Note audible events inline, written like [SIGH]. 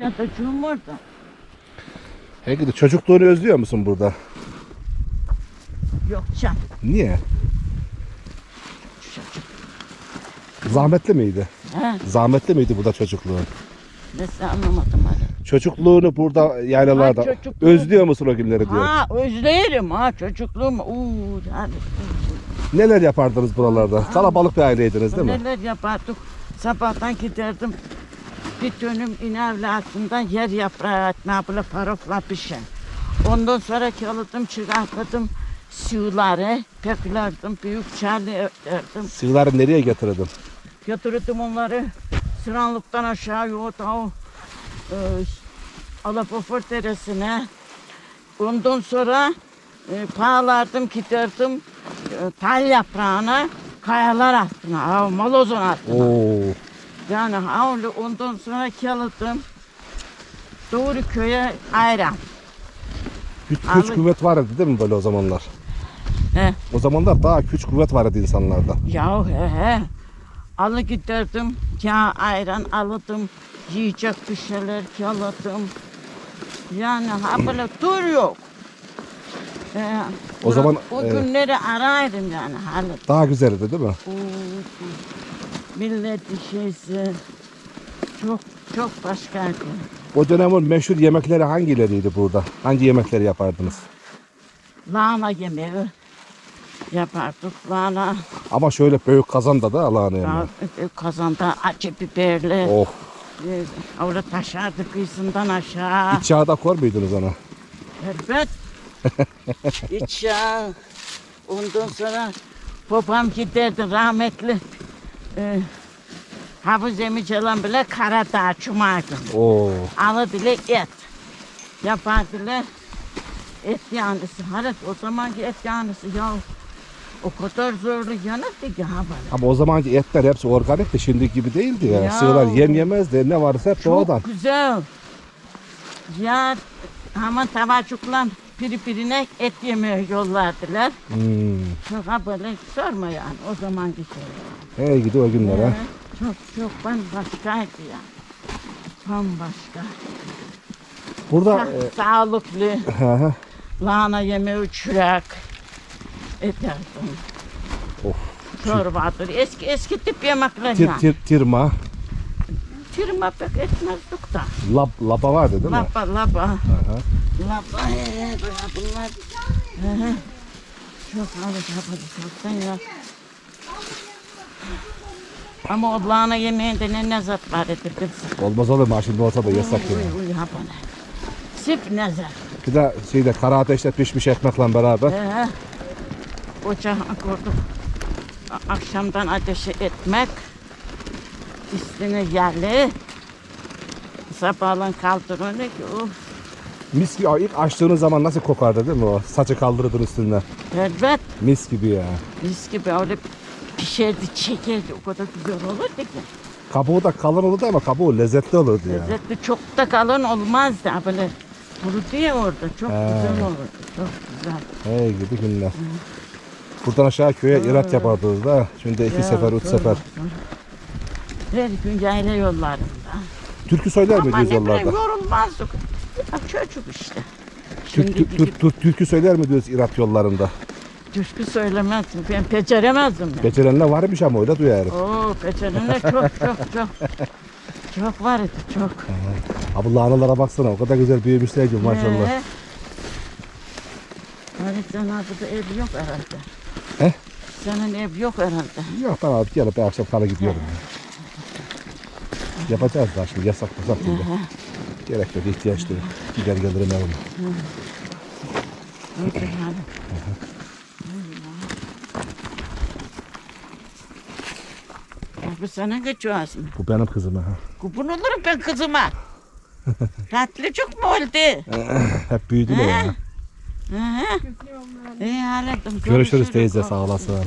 Yatacığım orada. Peki de çocukluğunu özlüyor musun burada? Yok can. Niye? Çocuk. Zahmetli miydi? He. Zahmetli miydi burada çocukluğun? Nasıl anlamadım hani. Çocukluğunu burada yaylalarda Ha, çocukluğu- özlüyor musun o günleri diyor. Ha özlerim ha çocukluğum. Uuu yani. Neler yapardınız buralarda? Kalabalık bir aileydiniz değil mi? Neler yapardık. Sabahtan giderdim. Bir dönüm inevli altından yer yaprağı etme böyle parafla pişen. Ondan sonra çalıdım çıkarttım sığıları, peklerdim, büyük çarlı örterdim. Sığları nereye getirdin? Götürdüm onları Sıranlık'tan aşağı yoğurta o e, Alapofor Deresi'ne. Ondan sonra e, bağlardım, giderdim e, tal yaprağına, kayalar altına, malozun altına. Oo. Yani ha, öyle ondan sonra çalıdım. Doğru köye ayran. Güç, güç kuvvet vardı değil mi böyle o zamanlar? He. O zamanlar daha güç kuvvet vardı insanlarda. Ya he he. Alı giderdim, ya ayran alırdım, yiyecek bir şeyler çalırdım. Yani ha böyle dur yok. Ee, O zaman, o e, günleri arardım yani halı. Daha güzeldi değil mi? Milletin şeysi çok çok başkaydı. O dönemin meşhur yemekleri hangileriydi burada? Hangi yemekleri yapardınız? Lahana yemeği yapardık. Lahana Ama şöyle büyük kazanda da Allah'ın yanına. kazanda acı biberli. Oh. Ee, Orada taşardı kıyısından aşağı. İç yağda kor muydunuz ona? Evet. [LAUGHS] İç. Ondan sonra babam giderdi rahmetli. Ee, Hafız Emi Çalan bile Karadağ Çumardı. Oo. Alırdılar et. Yapardılar. Et yanlısı. Haret o zamanki et yanlısı ya o kadar zorlu yanırdı ki ha böyle. Ama o zamanki etler hepsi organikti. Şimdi gibi değildi ya. Ya. Sığırlar yem yemezdi. Ne varsa hep doğadan. Çok güzel. Ya hemen tavacukla piri pirine et yemeye yollardılar. Hmm. Çok böyle sorma yani o zamanki şey. Hey gidi o günler ha. Çok çok bambaşkaydı ya. Bambaşka. Burada Sa- sağlıklı e, hı. lahana yemeği çürek ederdim. Of. Çorbadır. Eski eski tip yemekler tir, yani. tir, tirma, Tirma pek etmezdik da. lab, laba vardı değil mi? Lapa. Hı hı. Lapa he, bunlar. He, he. Çok yapıdı çoktan ya. Ama o lahana yemeğinde ne nezat var kız. Olmaz olur mu? Şimdi olsa da yasak ya. Uy uy yapana. Sip nezat. Bir de şeyde kara ateşte pişmiş ekmekle beraber. He. Ocağı kurduk. Akşamdan ateşi etmek. Üstüne yerli. Sabahlan kaldırını ki of. Mis gibi ilk açtığınız zaman nasıl kokardı değil mi o? Saçı kaldırırdın üstünden. Evet. Mis gibi ya. Mis gibi öyle pişerdi, çekerdi. O kadar güzel olurdu ki. Kabuğu da kalın olurdu ama kabuğu lezzetli olurdu ya. Lezzetli çok da kalın olmazdı. Böyle kurudu ya orada. Çok He. güzel olurdu. Çok güzel. Hey gidi günler. Buradan aşağı köye irat yapardınız da. Şimdi iki Ya, sefer, üç sefer. sonra. Her gün yayla yollarında. Türkü söyler Ama miydiniz yollarda? yorulmazdık. Ya çocuk işte. Türk, Türk, Türk, Türk- türkü söyler miydiniz irat yollarında? Türkü söylemezdim. Ben beceremezdim. Ben. Becerenler varmış ama öyle duyarım. Oo, becerenler çok çok çok. Çok var idi çok. Ha bu lahanalara baksana o kadar güzel büyümüşler ki maşallah. Ee, Hani sen burada ev yok herhalde. He? Senin ev yok herhalde. Yok ben abi gelip akşam kala gidiyorum. Yapacağız daha şimdi yasak yasak şimdi. Gerek yok ihtiyaç değil. Gider gelirim evime. Bu sana mu? Bu benim kızım ha. Kupon olurum ben kızıma. [LAUGHS] Tatlı çok mu oldu? Hep büyüdüler ya. Hı hı. İyi hallettim. Görüşürüz teyze sağ olasın.